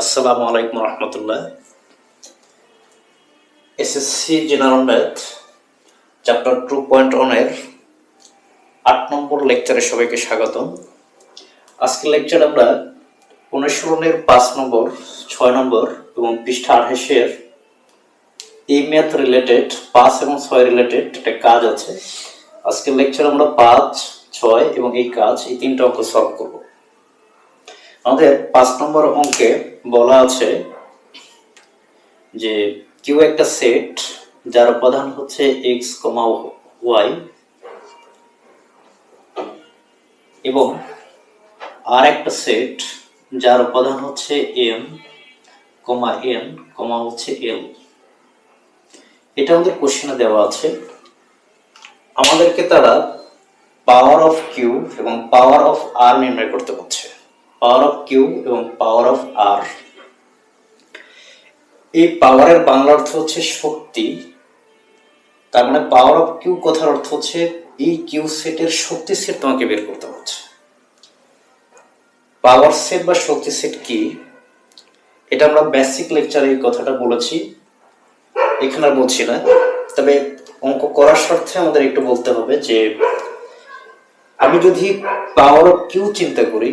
আসসালামু আলাইকুম রহমতুল্লাহ। SSC general math, chapter two point ওয়ানের আট নম্বর লেকচারে সবাইকে স্বাগতম। আজকের লেকচার আমরা অনুসরণের পাঁচ নম্বর, ছয় নম্বর এবং পৃষ্ঠা আঠাশের এই ম্যাথ রিলেটেড পাঁচ এবং ছয় রিলেটেড একটা কাজ আছে। আজকের লেকচার আমরা পাঁচ, ছয় এবং এই কাজ, এই তিনটা অঙ্ক সলভ করব। আমাদের পাঁচ নম্বর অঙ্কে বলা আছে যে কিউ একটা সেট যার উপাদান হচ্ছে এক্স কমা ওয়াই এবং আর একটা সেট যার উপাদান হচ্ছে এম কমা এন কমা হচ্ছে এল এটা আমাদের কোশ্চেনে দেওয়া আছে। আমাদেরকে তারা পাওয়ার অফ কিউ এবং পাওয়ার অফ আর নির্ণয় করতে বলছে। পাওয়ার অফ কিউ এবং পাওয়ার অফ আর এই পাওয়ারের বাংলা অর্থ হচ্ছে শক্তি। তার মানে পাওয়ার অফ কিউ কথার অর্থ হচ্ছে এই কিউ সেটের শক্তি সেট তোমাকে বের করতে হচ্ছে। পাওয়ার সেট বা শক্তি সেট কি? এটা আমরা বেসিক লেকচারে এই কথাটা বলেছি। এখানে আর বলছি না। তবে অঙ্ক করার স্বার্থে আমাদের একটু বলতে হবে যে, আমি যদি পাওয়ার অফ কিউ চিন্তা করি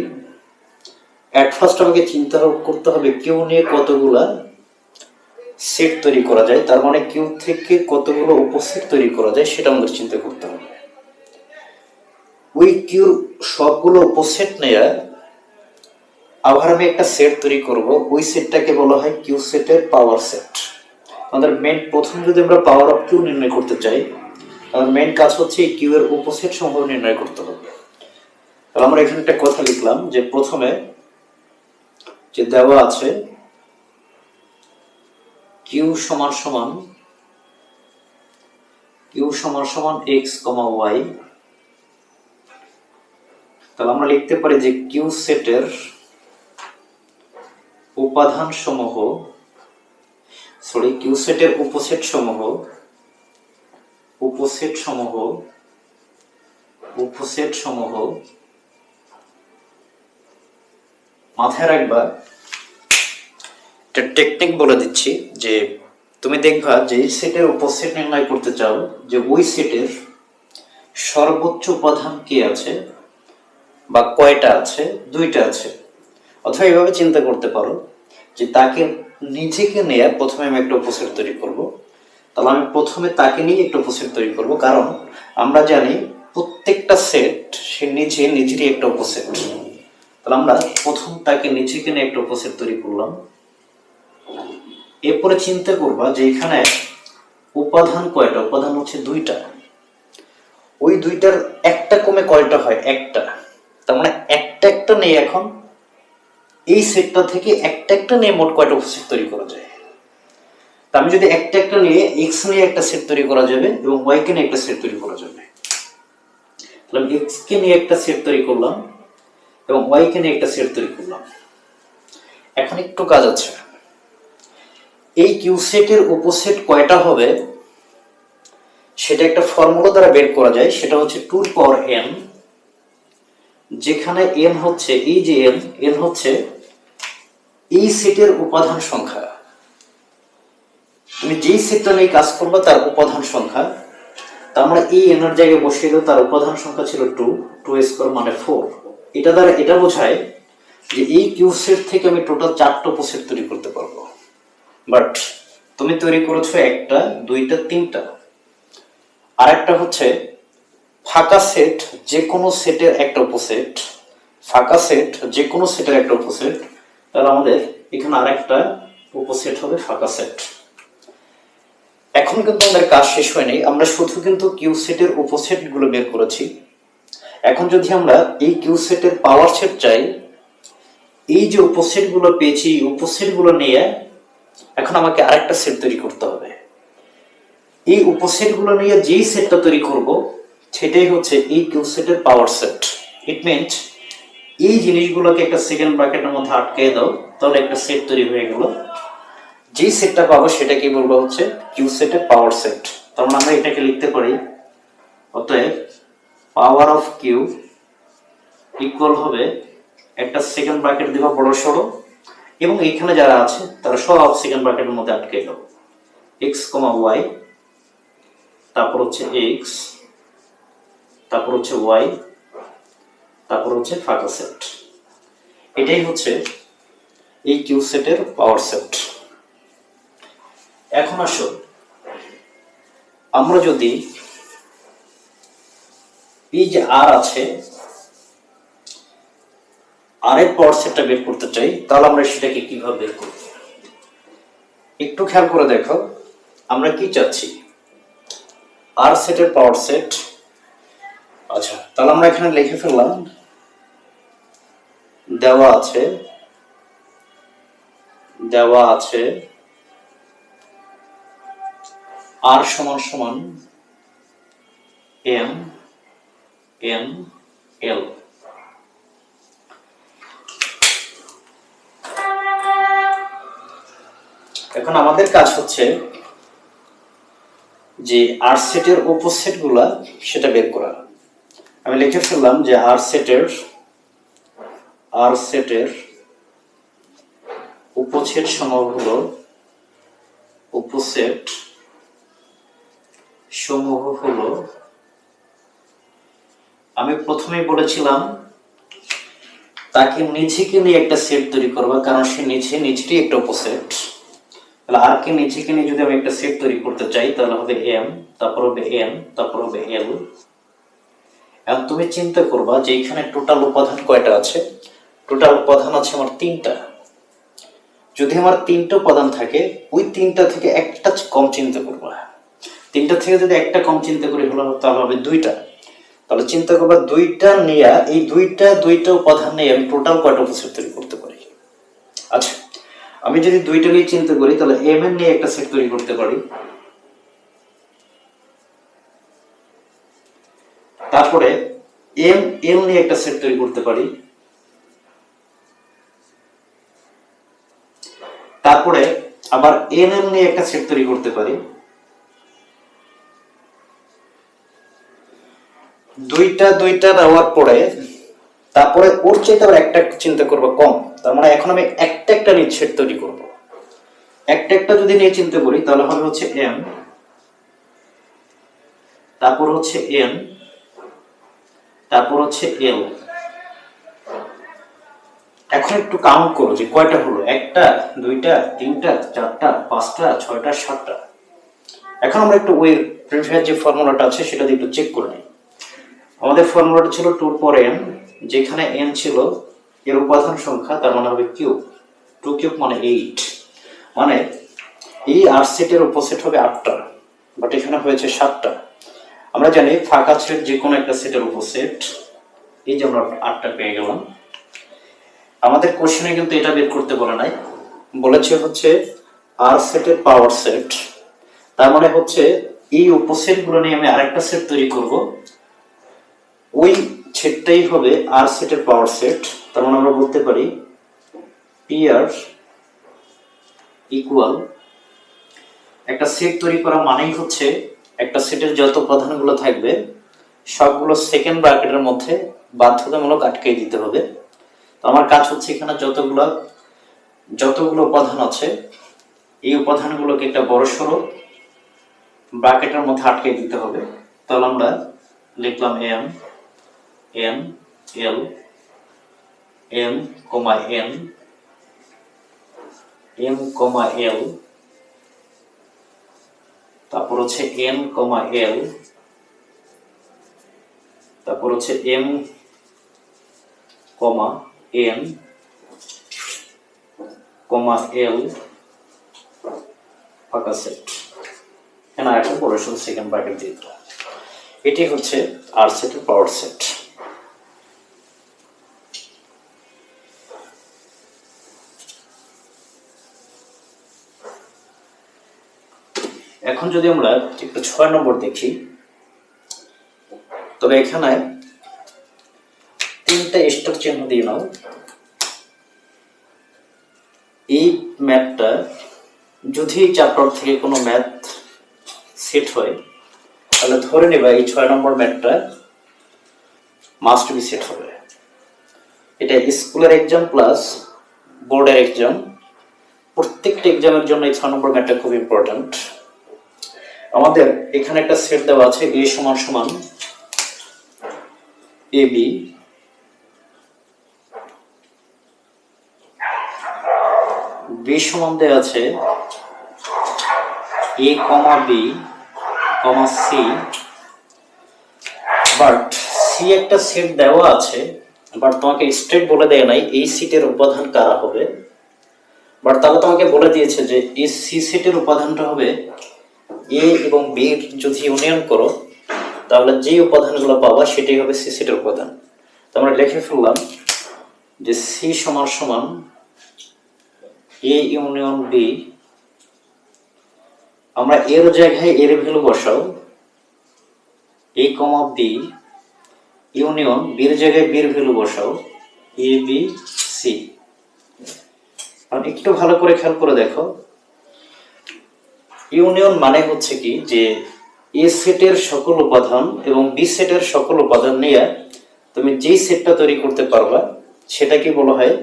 অ্যাট ফার্স্ট আমাকে চিন্তা করতে হবে কিউ নিয়ে কতগুলা সেট তৈরি করা যায়, তার মানে কিউ থেকে কতগুলো উপসেট তৈরি করা যায় সেটা আমাদের চিন্তা করতে হবে। ওই কিউ সবগুলো উপসেট নেয়া, আবার আমি একটা সেট তৈরি করব, ওই সেটটাকে বলা হয় কিউ সেটের পাওয়ার সেট আমাদের মেন প্রথম যদি আমরা পাওয়ার অফ কিউ নির্ণয় করতে চাই আমার মেন কাজ হচ্ছে এই কিউ এর উপসেট সমূহ নির্ণয় করতে হবে। তাহলে আমরা এখানে একটা কথা লিখলাম যে প্রথমে যে দেওয়া আছে কিউ সমান সমান কিউ সমান সমান এক্স কমা ওয়াই তাহলে আমরা লিখতে পারি যে কিউ সেটের উপাদান সমূহ সরি কিউ সেটের উপসেট সমূহ উপসেট সমূহ উপসেট সমূহ মাথায় রাখবা। একটা টেকনিক বলে দিচ্ছি যে তুমি দেখবা যে এই সেটের উপসেট নির্ণয় করতে চাও, যে ওই সেটের সর্বোচ্চ উপাদান কি আছে বা কয়টা আছে, দুইটা আছে। অথবা এভাবে চিন্তা করতে পারো যে তাকে নিজেকে নিয়ে প্রথমে আমি একটা উপসেট তৈরি করব। তাহলে আমি প্রথমে তাকে নিয়ে একটা উপসেট তৈরি করব, কারণ আমরা জানি প্রত্যেকটা সেট সে নিজে নিজেরই একটা উপসেট। তাহলে আমরা প্রথম তাকে নিজেকে নিয়ে একটা উপসেট তৈরি করলাম। এরপরে চিন্তা করবা যে এখানে উপাদান কয়টা? উপাদান হচ্ছে দুইটা। ওই দুইটার একটা কমে কয়টা হয়? একটা। তার মানে একটা একটা নেই এখন। এই সেটটা থেকে একটা একটা নিয়ে মোট কয়টা উপসেট তৈরি করা যায়? তা আমি যদি একটা একটা নিয়ে এক্স নিয়ে একটা সেট তৈরি করা যাবে এবং ওয়াই কে নিয়ে একটা সেট তৈরি করা যাবে। তাহলে আমি এক্স কে নিয়ে একটা সেট তৈরি করলাম এবং ওয়াই কে নিয়ে একটা সেট তৈরি করলাম। এখন একটু কাজ আছে। এই কিউ সেটের উপসেট কয়টা হবে? সেটা একটা ফর্মুলা দ্বারা বের করা যায়। সেটা হচ্ছে টু পাওয়ার এন যেখানে এন হচ্ছে, এই যে এন এন হচ্ছে এই সেটের উপাদান সংখ্যা। তুমি যেই সেটটা নিয়ে কাজ করবে, তার উপাদান সংখ্যা। তা আমরা এই এনের জায়গায় বসিয়ে দেবো তার উপাদান সংখ্যা ছিল টু টু স্কোয়ার মানে ফোর এটা দ্বারা এটা বোঝায় যে এই কিউ সেট থেকে আমি টোটাল চারটা উপসেট তৈরি করতে পারব। বাট তুমি তৈরি করেছ একটা, দুইটা, তিনটা। আর একটা হচ্ছে ফাঁকা সেট যে কোনো সেটের একটা উপসেট। ফাঁকা সেট যে কোনো সেটের একটা উপসেট। তাহলে আমাদের এখানে আরেকটা উপসেট হবে ফাঁকা সেট। এখন কিন্তু আমাদের কাজ শেষ হয়নি। আমরা শুধু কিন্তু কিউ সেটের উপসেটগুলো বের করেছি। এখন যদি আমরা এই কিউ সেটের পাওয়ার সেট চাই, এই যে উপসেটগুলো পেয়েছি এই উপসেটগুলো নিয়ে এখন আমাকে আরেকটা সেট তৈরি করতে হবে। এই উপসেটগুলো নিয়ে যেই সেটটা তৈরি করব, সেটাই হচ্ছে এই কিউ সেটের পাওয়ার সেট ইট মিনস এই জিনিসগুলোকে একটা সেকেন্ড ব্র্যাকেটের মধ্যে আটকে দাও, তাহলে একটা সেট তৈরি হয়ে গেল। যেই সেটটা পাবো সেটাকে বলব হচ্ছে কিউ সেটের পাওয়ার সেট তার মানে আমরা এটাকে লিখতে পারি, অতএব পাওয়ার অফ কিউ ইকুয়াল হবে একটা সেকেন্ড ব্র্যাকেট দিব বড় সড়ো এবং এইখানে যারা আছে, তারা সব সেকেন্ড ব্র্যাকেটের মধ্যে আটকে গেল এক্স কমা ওয়াই তারপর হচ্ছে এক্স তারপর হচ্ছে ওয়াই তারপর হচ্ছে ফাঁকা সেট এটাই হচ্ছে এই কিউ সেটের পাওয়ার সেট এখন আসো আমরা যদি এই যে আর আছে আর এর পাওয়ার সেটটা বের করতে চাই, তাহলে আমরা সেটাকে কীভাবে বের করব? একটু খেয়াল করে দেখো, আমরা কি চাচ্ছি? আর সেটের পাওয়ার সেট আচ্ছা তাহলে আমরা এখানে লিখে ফেললাম, দেওয়া আছে দেওয়া আছে আর সমান সমান এম এন এল এখন আমাদের কাজ হচ্ছে যে আর সেটের উপসেটগুলা সেটা বের করা। আমি লিখে ফেললাম যে আর সেটের আর সেটের উপসেট সমূহ হলো উপসেট সমূহ হলো, আমি প্রথমেই বলেছিলাম, তাকে নিচেকে নিয়ে একটা সেট তৈরি করবা, কারণ সে নিচে, নিচেরই একটা উপসেট তাহলে আর কে নিচেকে নিয়ে যদি আমি একটা সেট তৈরি করতে চাই, তাহলে হবে এম তারপর হবে এন তারপর হবে এল এখন তুমি চিন্তা করবা যে এখানে টোটাল উপাদান কয়টা আছে? টোটাল উপাদান আছে আমার তিনটা। যদি আমার তিনটা উপাদান থাকে, ওই তিনটা থেকে একটা কম চিন্তা করবা। তিনটা থেকে যদি একটা কম চিন্তা করি, হলো তাহলে হবে দুইটা। তাহলে চিন্তা করবা দুইটা নিয়ে, এই দুইটা দুইটা উপাদান নিয়ে আমি টোটাল কয়টা উপসেট তৈরি করতে পারি? আচ্ছা আমি যদি দুইটা নিয়ে চিন্তা করি, তাহলে এম এন নিয়ে একটা সেট তৈরি করতে পারি। তারপরে এম এল নিয়ে একটা সেট তৈরি করতে পারি। তারপরে আবার এন এল নিয়ে একটা সেট তৈরি করতে পারি। দুইটা দুইটা দেওয়ার পরে তারপরে ওর চাইতে আবার একটা একটা চিন্তা করব কম। তার মানে এখন আমি একটা একটা সেট তৈরি করব। একটা একটা যদি নিয়ে চিন্তা করি, তাহলে হবে হচ্ছে এম তারপর হচ্ছে এন তারপর হচ্ছে এল এখন একটু কাউন্ট করো যে কয়টা হলো। একটা, দুইটা, তিনটা, চারটা, পাঁচটা, ছয়টা, সাতটা। এখন আমরা একটু ওই প্রিভিয়াস যে ফর্মুলাটা আছে, সেটা দিয়ে একটু চেক করে নিই। আমাদের ফর্মুলাটা ছিল টু পর এন যেখানে এন ছিল, এর উপাদান সংখ্যা, তার মানে হবে কিউব। টু কিউব মানে এইট। মানে এই আর সেটের উপসেট হবে আটটা বাট এখানে হয়েছে সাতটা। আমরা জানি ফাঁকা সেট যে কোনো একটা সেটের উপসেট। এই যে আমরা আটটা পেয়ে গেলাম। আমাদের কোশ্চেনে কিন্তু এটা বের করতে বলে নাই। বলেছে হচ্ছে আর সেটের পাওয়ার সেট তার মানে হচ্ছে এই উপসেটগুলো নিয়ে আমি আরেকটা সেট তৈরি করব। সেটটাই হবে আর সেটের পাওয়ার সেট তার মানে আমরা বলতে পারি পি আর ইকুয়াল একটা সেট তৈরি করা মানেই হচ্ছে একটা সেটের যত উপাদানগুলো থাকবে, সবগুলো সেকেন্ড ব্র্যাকেটের মধ্যে বাধ্যতামূলক আটকে দিতে হবে। তো আমার কাজ হচ্ছে এখানে যতগুলো যতগুলো উপাদান আছে, এই উপাদানগুলোকে একটা বড় সড়ো ব্র্যাকেটের মধ্যে আটকে দিতে হবে। তাহলে আমরা লিখলাম M N L M comma N M comma L তারপর হচ্ছে এন কমা তারপর হচ্ছে এম কমা এন কমা এল ফাঁকা সেট এখানে একটা পড়াশোনা সেকেন্ড ব্র্যাকেট দিয়ে এটি হচ্ছে আর সেটের পাওয়ার সেট এখন যদি আমরা একটু ছয় নম্বর দেখি, তবে এখানে তিনটা স্টার চিহ্ন দিয়ে নাও। এই ম্যাথটা যদি চ্যাপ্টার থেকে কোনো ম্যাথ সেট হয়, তাহলে ধরে নেবা এই ছয় নম্বর ম্যাথটা মাস্ট বি সেট হবে। এটা স্কুলের এক্সাম প্লাস বোর্ডের এক্সাম প্রত্যেকটা এক্সামের জন্য এই ছয় নম্বর ম্যাথটা খুব ইম্পর্ট্যান্ট আমাদের এখানে একটা সেট দেওয়া আছে এ সমান সমান এ বি বি সমান দেওয়া আছে A comma B comma C but C একটা সেট দেওয়া আছে বাট তোমাকে স্ট্রেট বলে দেয় নাই, এই সিটের উপাদান কারা হবে? বাট তাহলে তোমাকে বলে দিয়েছে যে এই সি সেটের উপাদানটা হবে এ এবং বি যদি ইউনিয়ন করো, তাহলে যে উপাদানগুলো পাবা সেটাই হবে সি সেটের উপাদান। তো আমরা লিখে ফেললাম যে সি সমান সমান এ ইউনিয়ন বি আমরা এর জায়গায় এর ভ্যালু বসাও। এ কমা বি ইউনিয়ন বির জায়গায় বির ভ্যালু বসাও। এ বি সি একটু ভালো করে খেয়াল করে দেখো। ইউনিয়ন মানে হচ্ছে কি যে এ সেটের সকল উপাদান এবং বি সেটের সকল উপাদান নিয়ে তুমি যেই সেটটা তৈরি করতে পারবা, সেটাকে বলা হয়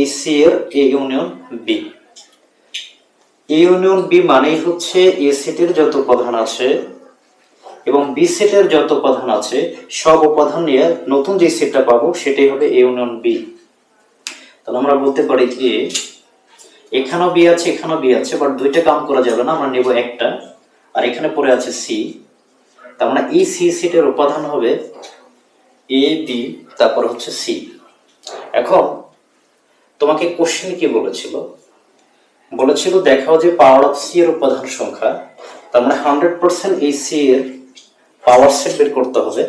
এ সি এর A union B. A union B মানেই হচ্ছে এ সেটের যত উপাদান আছে এবং বি সেটের যত উপাদান আছে, সব উপাদান নিয়ে নতুন যে সেটটা পাবো, সেটাই হবে এ ইউনিয়ন বি। তাহলে আমরা বলতে পারি যে এখানেও বি আছে, এখানেও বি আছে বাট দুইটা কাম করা যাবে না, আমরা নেব একটা। আর এখানে পড়ে আছে সি তার মানে এই সি সেটের উপাদান হবে এ বি তারপর হচ্ছে সি এখন, তোমাকে কোশ্চেন কি বলেছিল? বলেছিল, দেখাও যে পাওয়ার অফ সি এর উপাদান সংখ্যা, তার মানে হান্ড্রেড পার্সেন্ট এই সি এর পাওয়ার সেট বের করতে হবে।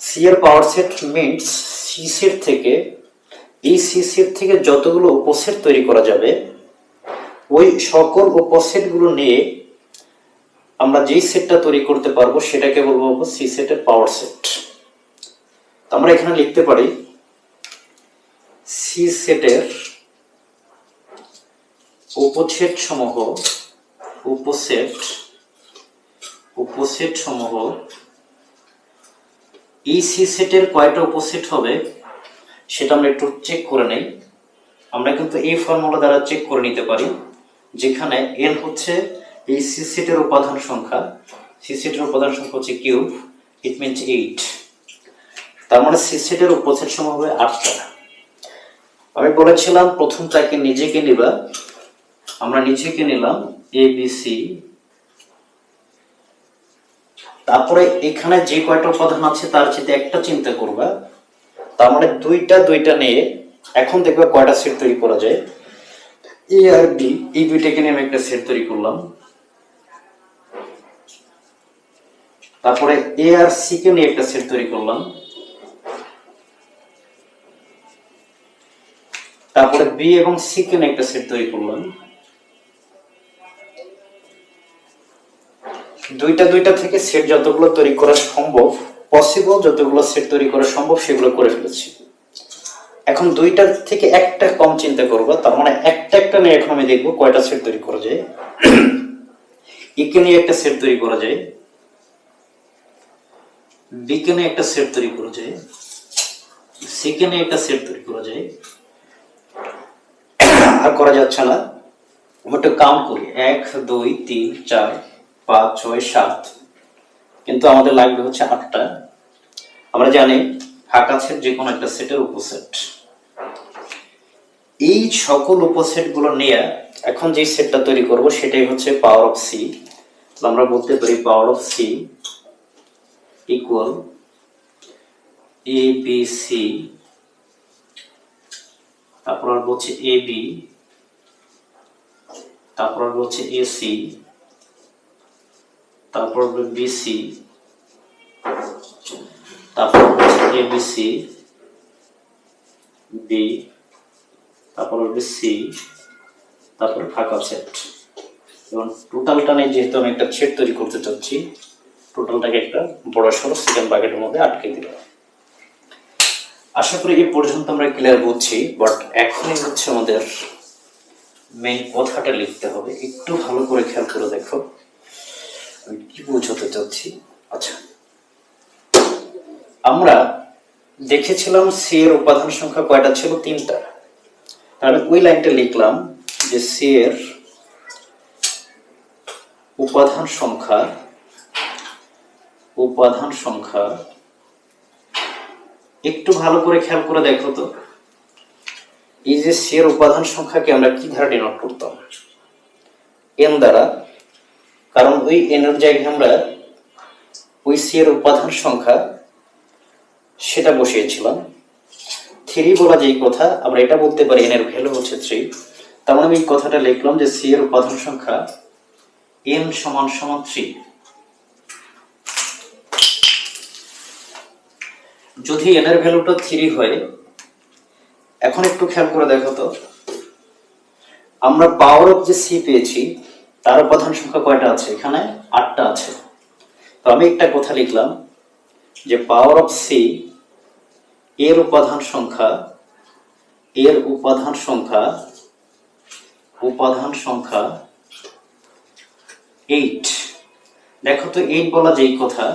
সি এর power set means C set থেকে এই সি সেট থেকে যতগুলো উপসেট তৈরি করা যাবে, ওই সকল উপসেটগুলো নিয়ে আমরা যেই সেটটা তৈরি করতে পারব সেটাকে বলব সি সেটের পাওয়ার সেট আমরা এখানে লিখতে পারি সি সেটের উপসেট সমূহ, উপসেট উপসেট সমূহ এই সি সেটের কয়টা উপসেট হবে? সেটা আমরা একটু চেক করে নেই। আমরা কিন্তু এই ফর্মুলা দ্বারা চেক করে নিতে পারি, যেখানে এন হচ্ছে এই সি সেটের উপাদান সংখ্যা। সি সেটের উপাদান সংখ্যা হচ্ছে কিউব ইট মিনস এইট তার মানে সি সেটের উপসেট সমূহ হবে আটটা আমি বলেছিলাম প্রথমটাকে নিজেকে নিবা। আমরা নিজেকে নিলাম এ বি সি তারপরে এখানে যে কয়টা উপাদান আছে, তার সাথে একটা চিন্তা করবা। তার মানে দুইটা দুইটা নিয়ে এখন দেখবে কয়টা সেট তৈরি করা যায়। এ আর বি এই দুইটাকে নিয়ে আমি একটা সেট তৈরি করলাম। তারপরে এ আর সি কে নিয়ে একটা সেট তৈরি করলাম। তারপরে বি এবং সি কে নিয়ে একটা সেট তৈরি করলাম। দুইটা দুইটা থেকে সেট যতগুলো তৈরি করা সম্ভব পসিবল যতগুলো সেট তৈরি করা সম্ভব সেগুলো করে ফেলেছি। এখন দুইটা থেকে একটা কম চিন্তা করব, তার মানে একটা একটা নিয়ে এখন আমি দেখব কয়টা সেট তৈরি করা যায়। একে নিয়ে একটা সেট তৈরি করা যায়। বিকে নিয়ে একটা সেট তৈরি করা যায়। সিকে নিয়ে একটা সেট তৈরি করা যায়। আর করা যাচ্ছে না। আমরা একটু কাউন্ট করি। এক, দুই, তিন, চার, পাঁচ, ছয়, সাত। কিন্তু আমাদের লাগবে হচ্ছে আটটা। আমরা জানি ফাঁকা সেট যে কোনো একটা সেটের উপসেট। এই সকল উপসেটগুলো নিয়ে এখন যে সেটটা তৈরি করব সেটাই হচ্ছে পাওয়ার অফ সি আমরা বলতে পারি power of C equal A B C তারপর আর বলছে এ বি তারপর আর বলছে এ সি তারপর বিসি তারপর হচ্ছে এবিসি বি তারপর হবে সি তারপরে ফাঁকা সেট এবং টোটালটা নেই যেহেতু আমি একটা সেট তৈরি করতে চাচ্ছি টোটালটাকে একটা বড় সড়ো সেকেন্ড বাকেটের মধ্যে আটকে দিলাম। আশা করি এই পর্যন্ত আমরা ক্লিয়ার বুঝছি বাট এখনই হচ্ছে আমাদের মেইন কথাটা লিখতে হবে। একটু ভালো করে খেয়াল করে দেখো। আমি কি বোঝাতে চাচ্ছি? আচ্ছা। আমরা দেখেছিলাম সি এর উপাদান সংখ্যা কয়টা ছিল? তিনটা। তাহলে ওই লাইনটা লিখলাম যে সি এর উপাদান সংখ্যা উপাদান সংখ্যা, একটু ভালো করে খেয়াল করে দেখো তো। এই যে সি এর উপাদান সংখ্যাকে আমরা কি ধারা ডিনোট করতাম? এন দ্বারা। কারণ ওই এনের জায়গায় আমরা ওই সি এর উপাদান সংখ্যা সেটা বসিয়েছিলাম। থ্রি বলা যেই কথা, আমরা এটা বলতে পারি এন এর ভ্যালু হচ্ছে থ্রি তার মানে আমি কথাটা লিখলাম যে সি এর উপাদান সংখ্যা এন সমান সমান থ্রি যদি এন এর ভ্যালুটা থ্রি হয়, এখন একটু খেয়াল করে দেখো তো। আমরা পাওয়ার অফ যে সি পেয়েছি, তার উপাদান সংখ্যা কয়টা আছে? এখানে আটটা আছে। তো আমি একটা কথা লিখলাম যে পাওয়ার অফ সি এর উপাদান সংখ্যা, এর উপাদান সংখ্যা উপাদান সংখ্যা এইট দেখো তো এইট বলা যেই কথা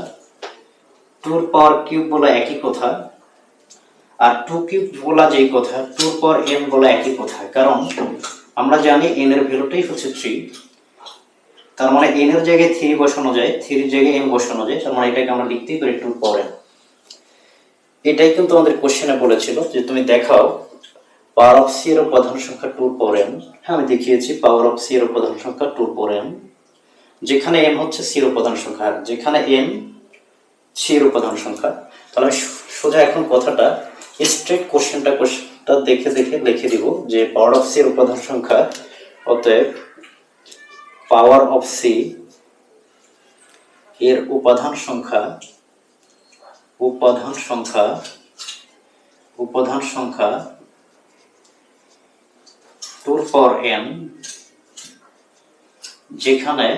টুর পাওয়ার কিউব বলা একই কথা, আর টু কিউব বলা যেই কথা টুর পাওয়ার এন বলা একই কথা। কারণ আমরা জানি এন এর ভ্যালুটাই হচ্ছে থ্রি তার মানে এন এর জায়গায় থ্রি বসানো যায় থ্রির জায়গায় এম বসানো যায়, তার মানে এটাকে আমরা লিখতেই পারি টু পাওয়ার এন এটাই কিন্তু আমাদের কোশ্চেনে বলেছিল যে তুমি দেখাও পাওয়ার অফ সি এর উপাদান সংখ্যা টু পাওয়ার এন হ্যাঁ আমি দেখিয়েছি পাওয়ার অফ সি এর প্রধান সংখ্যা টু পাওয়ার এন যেখানে এন হচ্ছে সি এর উপাদান সংখ্যা আর যেখানে এন সি এর উপাদান সংখ্যা। তাহলে আমি সোজা এখন কথাটা স্ট্রেট কোশ্চেনটা কোশ্চেনটা দেখে দেখে লিখে দিব যে পাওয়ার অফ সি এর উপাদান সংখ্যা অতএব পাওয়ার অফ সি এর উপাদান সংখ্যা উপাদান সংখ্যা উপাদান সংখ্যা টুর পাওয়ার এন যেখানে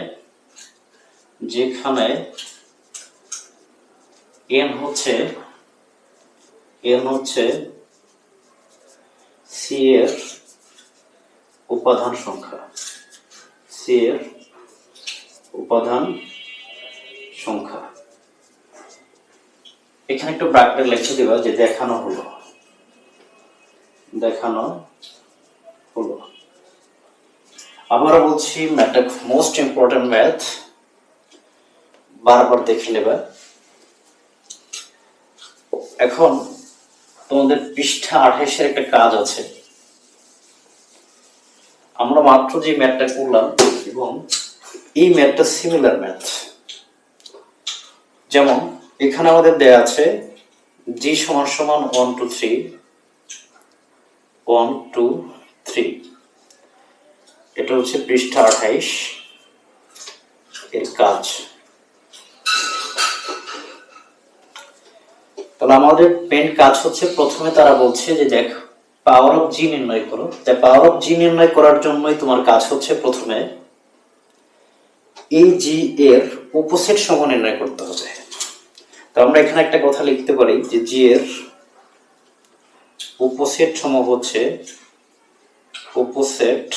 যেখানে এন হচ্ছে এন হচ্ছে সি এর উপাদান সংখ্যা সি এর উপাদান সংখ্যা। এখানে একটু ব্রাকেটে লিখে দিবা যে দেখানো হলো। দেখানো হলো। আবারও বলছি ম্যাথটা মোস্ট ইম্পর্টেন্ট ম্যাথ বারবার দেখে নেবে। এখন তোমাদের পৃষ্ঠা আঠাশের একটা কাজ আছে। আমরা মাত্র যে ম্যাথটা করলাম এবং এই ম্যাথটা সিমিলার ম্যাথ যেমন এখানে আমাদের দেয়া আছে জি সমান সমান one two three one two three এটা হচ্ছে পৃষ্ঠা আঠাইশ এর কাজ। তাহলে আমাদের পেন কাজ হচ্ছে প্রথমে তারা বলছে যে দেখ পাওয়ার অফ জি নির্ণয় করো। তাই পাওয়ার অফ জি নির্ণয় করার জন্যই তোমার কাজ হচ্ছে প্রথমে এই জি এর উপসেট সম নির্ণয় করতে হবে। তো আমরা এখানে একটা কথা লিখতে পারি যে জি এর উপসেট সম হচ্ছে উপসেট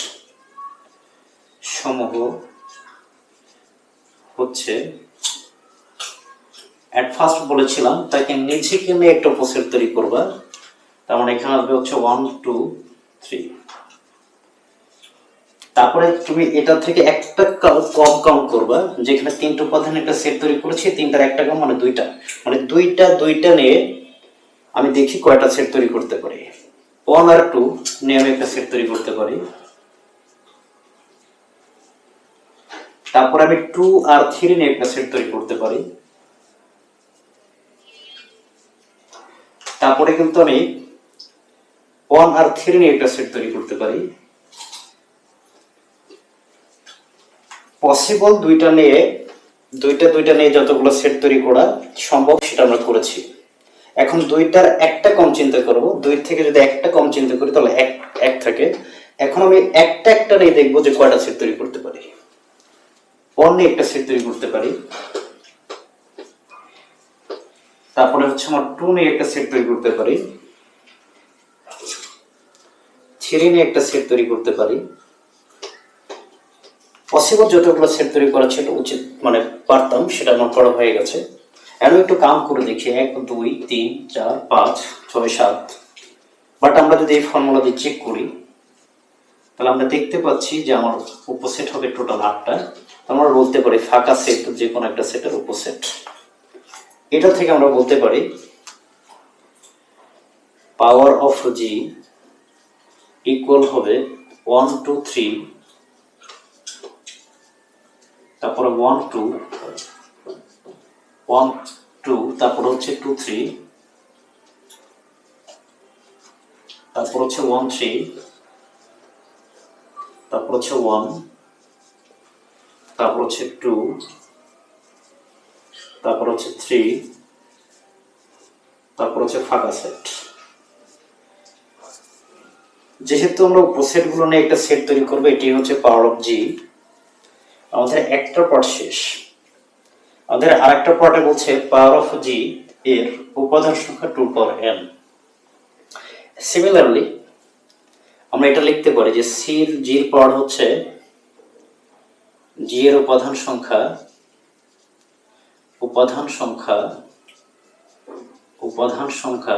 সমূহ হচ্ছে অ্যাট ফার্স্ট বলেছিলাম, তাকে নিজেকে নিয়ে একটা উপসেট তৈরি করবা। তার মানে এখানে আসবে হচ্ছে ওয়ান টু থ্রি তারপরে তুমি এটা থেকে একটা কম কাউন্ট করবা, যেখানে তিনটা উপাদান একটা সেট তৈরি করেছি, তিনটার একটা কম মানে দুইটা। মানে দুইটা দুইটা নিয়ে আমি দেখি কয়টা সেট তৈরি করতে পারি। ওয়ান আর টু নিয়ে আমি একটা সেট তৈরি করতে পারি। তারপর আমি টু আর থ্রি নিয়ে একটা সেট তৈরি করতে পারি। তারপরে কিন্তু আমি ওয়ান আর থ্রি নিয়ে একটা সেট তৈরি করতে পারি। পসিবল দুইটা নিয়ে, দুইটা দুইটা নিয়ে যতগুলো সেট তৈরি করা সম্ভব সেটা আমরা করেছি। এখন দুইটার একটা কম চিন্তা করব, দুই থেকে যদি একটা কম চিন্তা করি তাহলে এক এক থাকে। এখন আমি একটা একটা নিয়ে দেখব যে কয়টা সেট তৈরি করতে পারি। ওয়ান নিয়ে একটা সেট তৈরি করতে পারি। তারপরে হচ্ছে আমার টু নিয়ে একটা সেট তৈরি করতে পারি। থ্রি নিয়ে একটা সেট তৈরি করতে পারি। পসিবল যতগুলো সেট তৈরি করা ছিল উচিত মানে পারতাম, সেটা আমার করা হয়ে গেছে। এখন একটু কাম করে দেখি, এক, দুই, তিন, চার, পাঁচ, ছয়, সাত। বাট আমরা যদি এই ফর্মুলা দিয়ে চেক করি, তাহলে আমরা দেখতে পাচ্ছি যে আমার উপসেট হবে টোটাল আটটা আমরা বলতে পারি ফাঁকা সেট যে কোনো একটা সেটের উপসেট এটা থেকে আমরা বলতে পারি পাওয়ার অফ জি ইকুয়াল হবে ওয়ান টু থ্রি তারপরে ওয়ান টু ওয়ান টু তারপর হচ্ছে টু থ্রি তারপর হচ্ছে ওয়ান থ্রি তারপর হচ্ছে ওয়ান তারপর হচ্ছে টু তারপর হচ্ছে থ্রি তারপর হচ্ছে ফাঁকা সেট যেহেতু আমরা উপসেটগুলো নিয়ে একটা সেট তৈরি করব, এটি হচ্ছে পাওয়ার অফ জি আমাদের একটা পার্ট শেষ। আমাদের আরেকটা পার্টে বলছে পাওয়ার অফ জি এর উপাদান সংখ্যা টু পাওয়ার এন সিমিলারলি আমরা এটা লিখতে পারি যে সির জির পাওয়ার হচ্ছে জি এর উপাদান সংখ্যা উপাদান সংখ্যা উপাদান সংখ্যা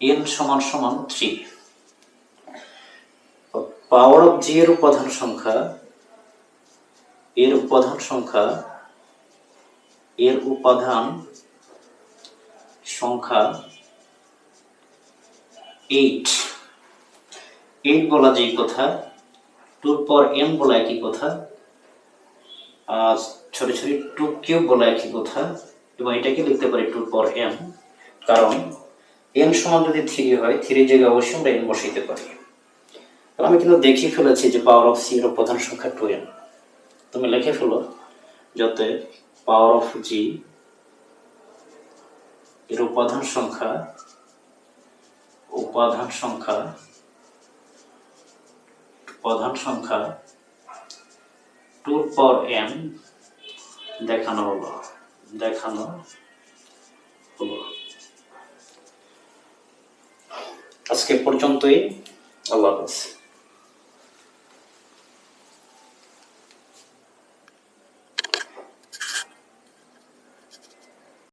এন সমান সমান থ্রি পাওয়ার অফ জি এর উপাদান সংখ্যা, এর উপাদান সংখ্যা, এর উপাদান সংখ্যা এইট এইট বলা যেই কথা টুর পর এম বলা একই কথা, আর ছোট ছোট টু কিউব বলা একই কথা, এবং এটাকে লিখতে পারি টুর পর এম কারণ এন সমান যদি থ্রি হয় থ্রি জায়গায় অবশ্যই আমরা এন বসাইতে পারি। আমি কিন্তু দেখিয়ে ফেলেছি যে পাওয়ার অফ সি এর প্রধান সংখ্যা টু এন তুমি লিখে ফেলো যাতে পাওয়ার অফ জি এর উপাদান সংখ্যা উপাদান সংখ্যা উপাদান সংখ্যা টু পর এন দেখানো হলো দেখানো হলো। আজকে পর্যন্তই, আল্লাহ হাফেজ।